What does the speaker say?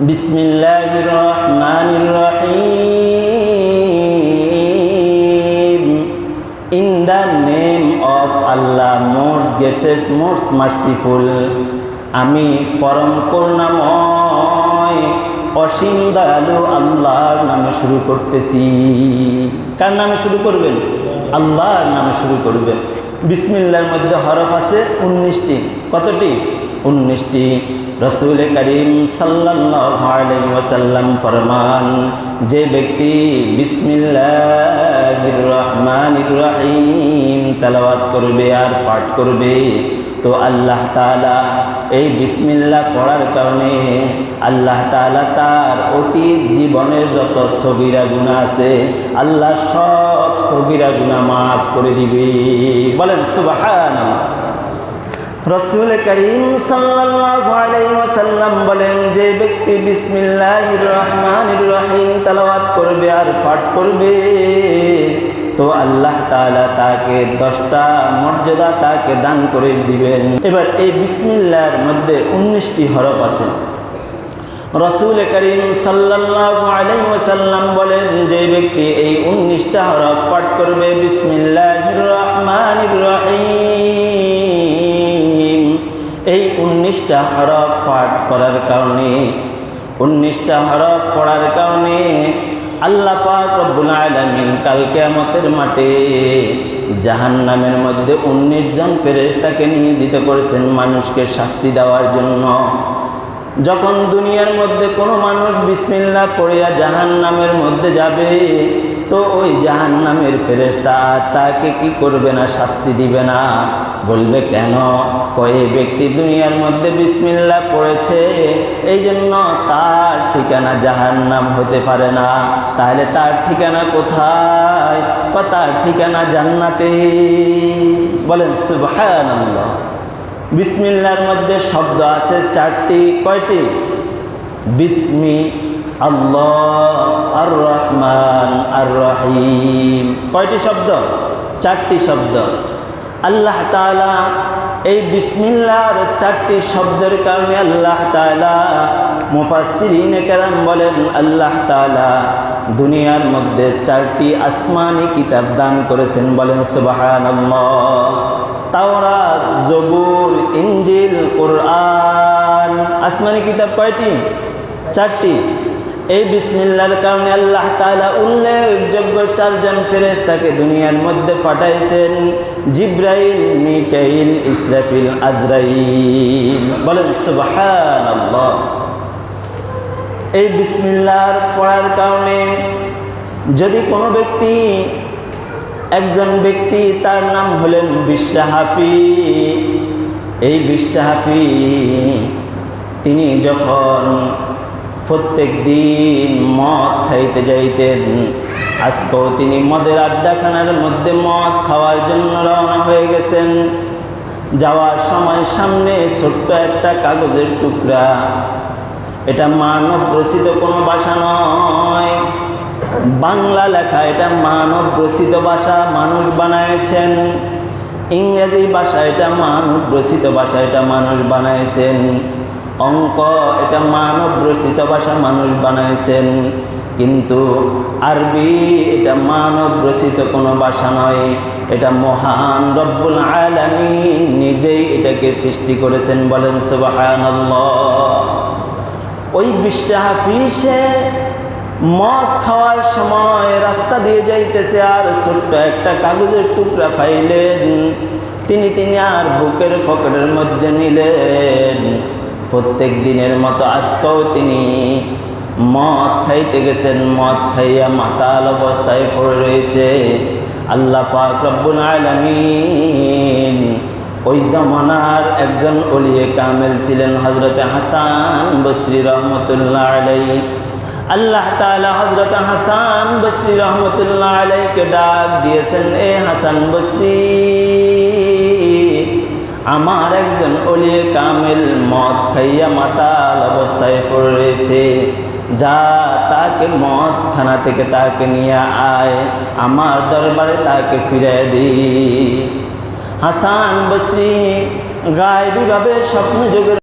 بسم الله الرحمن الرحيم In the name of Allah most gracious most merciful আমি পরম করুণাময় অসীম দয়ালু আল্লাহর নামে শুরু করতেছি কার নামে শুরু করবেন আল্লাহর নামে শুরু করবেন বিসমিল্লার মধ্যে হরফ আছে উনিশটি কতটি উনিশটি রসুল করিম সাল্লাসাল্লাম ফরমান, যে ব্যক্তি বিসমিল্লাহ রহমান রহিম তালাওয়াত করবে আর পাঠ করবে, তো আল্লাহ তালা এই বিসমিল্লা পড়ার কারণে আল্লাহ তালা তার অতীত জীবনের যত সবিরা গুণা আছে, আল্লাহ সব সবিরা গুণা মাফ করে দিবে। বলেন সুবাহান রসুল করিম সাল্লাম বলেন, যে ব্যক্তি বিসমিল্লাহ রহমান রহিম তালাওয়াত করবে আর পাঠ করবে, তো আল্লাহ তালা তাকে দশটা মর্যাদা তাকে দান করে দিবেন। এবার এই বিসমিল্লার মধ্যে উনিশটি হরফ আছে। রসুল করিম সাল্লাম বলেন, যে ব্যক্তি এই উনিশটা হরফ পাঠ করবে বিসমিল্লাহ রহমান রহিম এই উনিশটা হরফ পাঠ করার কারণে, উনিশটা হরফ পড়ার কারণে আল্লাহ পাক রব্বুল আলমিন কাল কেয়ামতের মাঠে জাহান নামের মধ্যে উনিশ জন ফেরেস্তাকে নিয়োজিত করেছেন মানুষকে শাস্তি দেওয়ার জন্য। যখন দুনিয়ার মধ্যে কোনো মানুষ বিসমিল্লা পড়িয়া জাহান নামের মধ্যে যাবে তো ওই জাহান নামের ফেরেস্তা তাকে কি করবে না, শাস্তি দিবে না? বলবে, কেন? কয়ে ব্যক্তি দুনিয়ার মধ্যে বিসমিল্লা পড়েছে। এই জন্য তার ঠিকানা জাহান নাম হতে পারে না। তাহলে তার ঠিকানা কোথায়? বা তার ঠিকানা জান্নাতে। বলেন আল্লাহ বিসমিল্লার মধ্যে শব্দ আছে চারটি, কয়টি? বিসমি আল্লাহ আর রহমান আর রহিম কয়টি শব্দ? চারটি শব্দ। আল্লাহ তালা এই বিসমিল্লার চারটি শব্দের কারণে আল্লাহ তালা মুফাসিরিন কেরাম বলেন, আল্লাহ তালা দুনিয়ার মধ্যে চারটি আসমানি কিতাব দান করেছেন বলেন সুবাহান তাওরাত জবুর ইঞ্জিল কোরআন। আসমানি কিতাব কয়টি? চারটি। এই বিসমিল্লার কারণে আল্লাহ তালা উল্লেখযোগ্য চারজন ফেরেস তাকে দুনিয়ার মধ্যে পাঠাইছেন, জিব্রাইল, মিকাইল, ইসরাফিল, আজরাইল। বলেন সুবহান এই বিসমিল্লার পড়ার কারণে যদি কোনো ব্যক্তি, একজন ব্যক্তি তার নাম হলেন বিশ্বাহাফি, এই বিশ্বাহাফি, তিনি যখন প্রত্যেক দিন মদ খাইতে যাইতেন। আজকেও তিনি মদের আড্ডাখানার মধ্যে মদ খাওয়ার জন্য রওনা হয়ে গেছেন। যাওয়ার সময় সামনে ছোট্ট একটা কাগজের টুকরা। এটা মানব রচিত কোনো ভাষা নয়। বাংলা লেখা এটা মানব রচিত ভাষা মানুষ বানাইছেন। ইংরেজি ভাষা এটা মানব রচিত ভাষা এটা মানুষ বানাইছেন। অঙ্ক, এটা মানব রচিত ভাষা মানুষ বানাইছেন। কিন্তু আরবি, এটা মানব রচিত কোনো ভাষা নয়। এটা মহান রব্বুল আলমিন নিজেই এটাকে সৃষ্টি করেছেন বলেন সুবাহান ওই বিশ্বাহাফিসে মদ খাওয়ার সময় রাস্তা দিয়ে যাইতেছে আর ছোট্ট একটা কাগজের টুকরা পাইলেন তিনি তিনি আর বুকের পকেটের মধ্যে নিলেন। প্রত্যেক দিনের মতো আজকেও তিনি মদ খাইতে গেছেন, মদ খাইয়া মাতাল অবস্থায় পড়ে রয়েছে। আল্লাহ পাক রব্বুল আলমিন ওই জমানার একজন অলিয়ে কামেল ছিলেন হজরতে হাসান বসরি রহমতুল্লাহ আলাই আল্লাহ তালা হজরত হাসান বসরি রহমতুল্লাহ আলাইকে ডাক দিয়েছেন, এ হাসান বসরি! আমার একজন অলিয়ে কামেল মদ খাইয়া মাতাল অবস্থায় পড়েছে, যা তাকে মদ খানা থেকে তাকে নিয়ে আয়, আমার দরবারে তাকে ফিরে দি। হাসান বস্ত্রী গায়ে বিভাবে স্বপ্ন যোগের